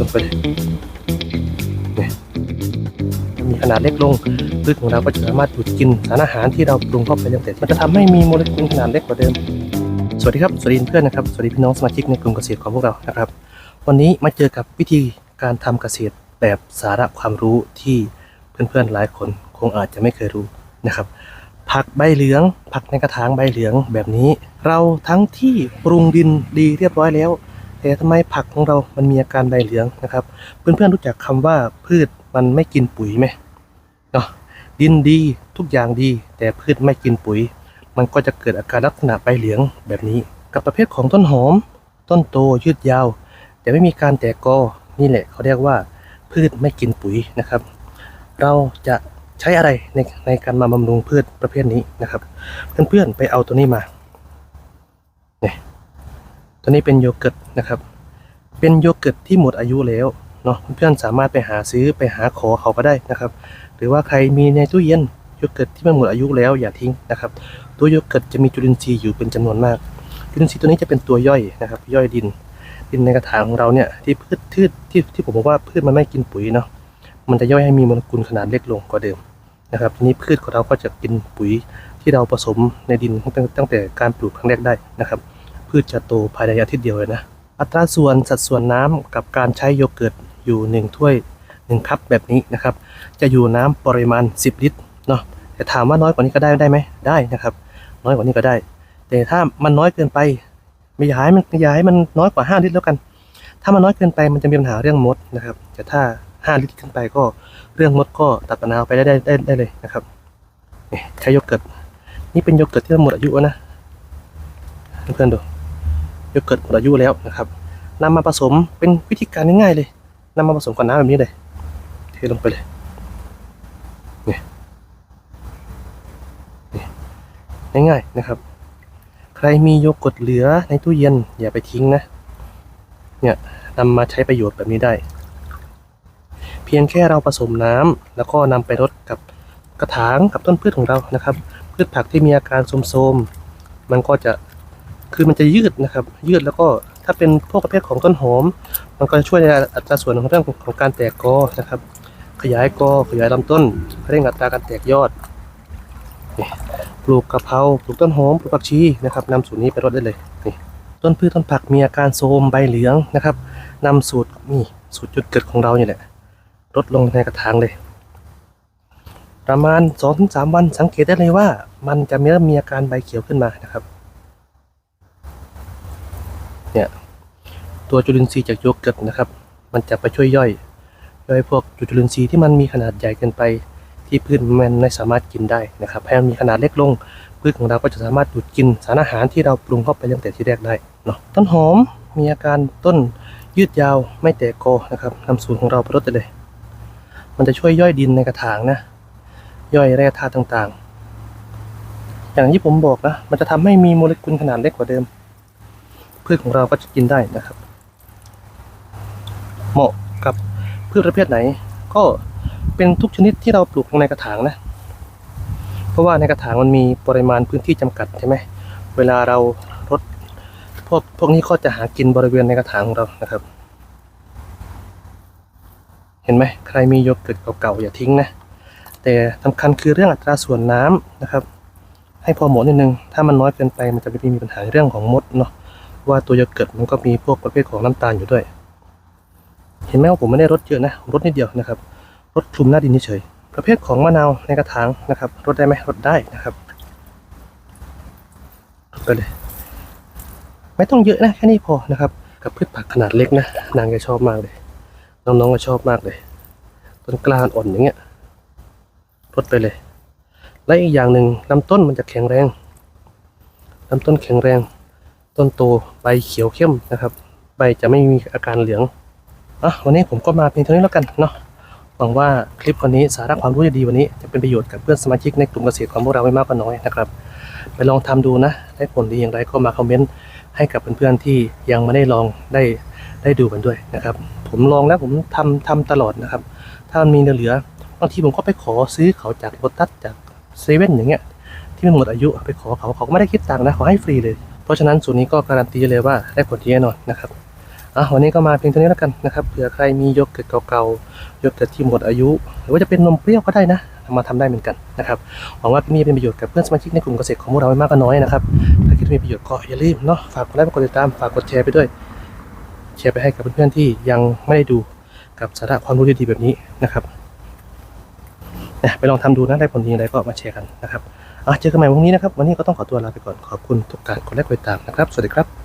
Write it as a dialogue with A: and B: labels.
A: ลงไปเลยเนี่ยมีขนาดเล็กลงพืชของเราก็จะสามารถดูดกินสารอาหารที่เราปรุงเข้าไปตั้งแต่มันจะทำให้มีโมเลกุลขนาดเล็กกว่าเดิม สวัสดีครับสวัสดีเพื่อนนะครับสวัสดีพี่น้องสมาชิกในกลุ่มเกษตรของพวกเรานะครับ วันนี้มาเจอกับวิธีการทำเกษตรแบบสาระความรู้ที่เพื่อนๆหลายคนคงอาจจะไม่เคยรู้นะครับ ผักใบเหลือง ผักในกระถางใบเหลืองแบบนี้ เราทั้งที่ปรุงดินดีเรียบร้อยแล้ว แต่ทำไมผักของเรามันมีอาการใบเหลืองนะครับ เพื่อนๆรู้จักคำว่าพืชมันไม่กินปุ๋ยไหมเนาะดินดีทุกอย่างดี แต่พืชไม่กินปุ๋ย มันก็จะเกิดอาการลักษณะใบเหลืองแบบนี้ กับประเภทของต้นหอม ต้นโตยืดยาว แต่ไม่มีการแตกกอนี่แหละเขาเรียกว่า พืชไม่กินปุ๋ยนะครับ เราจะใช้อะไรในในการมาบำรุงพืชประเภทนี้นะครับ เพื่อนๆไปเอาตัวนี้มาเนี่ย ตัวนี้เป็นโยเกิร์ตนะครับ เป็นโยเกิร์ตที่หมดอายุแล้วเนาะเพื่อนๆสามารถไปหาซื้อไปหาขอเขาก็ได้นะครับ หรือว่าใครมีในตู้เย็นโยเกิร์ตที่มันหมดอายุแล้วอย่าทิ้งนะครับ ตัวโยเกิร์ตจะมีจุลินทรีย์อยู่เป็นจำนวนมาก จุลินทรีย์ตัวนี้จะเป็นตัวย่อยนะครับ ย่อยดิน ดินในกระถางของเราเนี่ยที่พืชพืชที่ที่ผมบอกว่าพืชมันไม่กินปุ๋ยเนาะมันจะย่อยให้มีโมเลกุลขนาดเล็กลงกว่าเดิมนะครับทีนี้พืชของเราก็จะกินปุ๋ยที่เราผสมในดินตั้งแต่การปลูกครั้งแรกได้นะครับ พืชจะโตภายในอาทิตย์เดียวเลยนะ อัตราส่วนสัดส่วนน้ำกับการใช้โยเกิร์ตอยู่ 1 ถ้วย 1 คัพแบบนี้นะครับ จะอยู่น้ำปริมาณ 10 ลิตรเนาะแต่ถามว่าน้อยกว่านี้ก็ได้ได้ไหมได้นะครับ น้อยกว่านี้ก็ได้ แต่ถ้ามันน้อยเกินไปไม่อยากให้มันไม่อยมันน้อยกว่า 5 ลิตรแล้วกัน ถ้ามันน้อยเกินไปมันจะมีปัญหาเรื่องมดนะครับแต่ถ้า 5 ลิตรขึ้นไปก็เรื่องมดก็ตัดปัญหาไปได้ได้ได้ได้เลยนะครับนี่ใช้โยเกิร์ตนี่เป็นโยเกิร์ตที่หมดอายุนะเพื่อนๆดู โยเกิร์ตหมดอายุแล้วนะครับนำมาผสมเป็นวิธีการง่ายๆเลยนำมาผสมกับน้ำแบบนี้เลยเทลงไปเลยนี่นี่ง่ายๆนะครับ ใครมีโยเกิร์ตเหลือในตู้เย็นอย่าไปทิ้งนะ เนี่ยนำมาใช้ประโยชน์แบบนี้ได้ เพียงแค่เราผสมน้ำแล้วก็นำไปรดกับกระถางกับต้นพืชของเรานะครับ พืชผักที่มีอาการโทรมๆมันก็จะ คือมันจะยืดนะครับ ยืดแล้วก็ถ้าเป็นพวกประเภทของต้นหอม มันก็จะช่วยในอัตราส่วนของเรื่องของการแตกกอนะครับ ขยายกอขยายลำต้นเร่งอัตราการแตกยอดนี่ปลูกกะเพราปลูกต้นหอมปลูกผักชีนะครับนำสูตรนี้ไปรดได้เลยนี่ต้นพืชต้นผักมีอาการโทมใบเหลืองนะครับนำสูตรนี่สูตรจุดเกิดของเราเนี่ยแหละลดลงในกระถางเลย ประมาณ2-3วันสังเกตได้เลยว่า มันจะเริ่มมีอาการใบเขียวขึ้นมานะครับ ตัวจุลินทรีย์จากโยเกิร์ตนะครับ มันจะไปช่วยย่อย ย่อยพวกจุลินทรีย์ที่มันมีขนาดใหญ่เกินไป ที่พืชมันไม่สามารถกินได้นะครับให้มันมีขนาดเล็กลง พืชของเราก็จะสามารถดูดกินสารอาหารที่เราปรุงเข้าไปตั้งแต่ที่แรกได้เนาะต้นหอมมีอาการต้นยืดยาวไม่แตกโกนะครับนำสูตรของเราไปรดได้เลย มันจะช่วยย่อยดินในกระถางนะ ย่อยแร่ธาตุต่างๆ อย่างที่ผมบอกนะ มันจะทำให้มีโมเลกุลขนาดเล็กกว่าเดิม พืชของเราก็จะกินได้นะครับ เหมาะกับพืชประเภทไหน ก็เป็นทุกชนิดที่เราปลูกในกระถางนะ เพราะว่าในกระถางมันมีปริมาณพื้นที่จำกัดใช่ไหมเวลาเรารดพวกพวกนี้ก็จะหากินบริเวณในกระถางของเรานะครับ เห็นไหมใครมีโยเกิร์ตเก่าๆอย่าทิ้งนะแต่สำคัญคือเรื่องอัตราส่วนน้ำนะครับ ให้พอเหมาะนิดนึง ถ้ามันน้อยเกินไปมันจะไม่มีปัญหาเรื่องของมดเนาะ ว่าตัวโยเกิร์ตมันก็มีพวกประเภทของน้ำตาลอยู่ด้วย เห็นไหมว่าผมไม่ได้รดเยอะนะรดนิดเดียวนะครับรดคลุมหน้าดินเฉยประเภทของมะนาวในกระถางนะครับรดได้ไหมรดได้นะครับรดไปเลย ไม่ต้องเยอะนะแค่นี้พอนะครับ กับพืชผักขนาดเล็กนะนางก็ชอบมากเลย น้องๆก็ชอบมากเลยต้นกล้าอ่อนอย่างเงี้ยรดไปเลย และอีกอย่างหนึ่งลำต้นมันจะแข็งแรงลำต้นแข็งแรง ต้นโตใบเขียวเข้มนะครับ ใบจะไม่มีอาการเหลืองอะวันนี้ผมก็มาเพียงเท่านี้แล้วกันเนาะหวังว่าคลิปวันนี้สาระความรู้จะดีวันนี้จะเป็นประโยชน์กับเพื่อนสมาชิกในกลุ่มเกษตรของพวกเราไม่มากก็น้อยนะครับ ไปลองทำดูนะได้ผลดีอย่างไรก็มาคอมเมนต์ให้กับเพื่อนๆที่ยังไม่ได้ลองได้ได้ดูกันด้วยนะครับ ผมลองแล้วผมทำทำตลอดนะครับ ถ้ามันมีเหลือบางทีผมก็ไปขอซื้อเขาจากโรตัสจากเซเว่นอย่างเงี้ยที่มันหมดอายุไปขอเขาเขาก็ไม่ได้คิดตังค์นะขอให้ฟรีเลย เพราะฉะนั้นสูตรนี้ก็การันตีเลยว่าได้ผลดีแน่นอนนะครับอะวันนี้ก็มาเพียงเท่านี้แล้วกันนะครับเผื่อใครมีโยเกิร์ตเก่าๆโยเกิร์ตที่หมดอายุ หรือว่าจะเป็นนมเปรี้ยวก็ได้นะมาทำได้เหมือนกันนะครับหวังว่าคลิปนี้จะเป็นประโยชน์กับเพื่อนสมาชิกในกลุ่มเกษตรของพวกเราไม่มากก็น้อยนะครับถ้าคิดว่ามีประโยชน์ก็อย่าลืมเนาะฝากกดไลค์กดติดตามฝากกดแชร์ไปด้วยแชร์ไปให้กับเพื่อนๆที่ยังไม่ได้ดูกับสาระความรู้ดีๆแบบนี้นะครับ นะไปลองทำดูนะได้ผลดีอะไรก็มาแชร์กันนะครับเจอกันใหม่วันนี้นะครับ วันนี้ก็ต้องขอตัวลาไปก่อนขอบคุณทุกการกดไลค์กดติดตามนะครับ สวัสดีครับ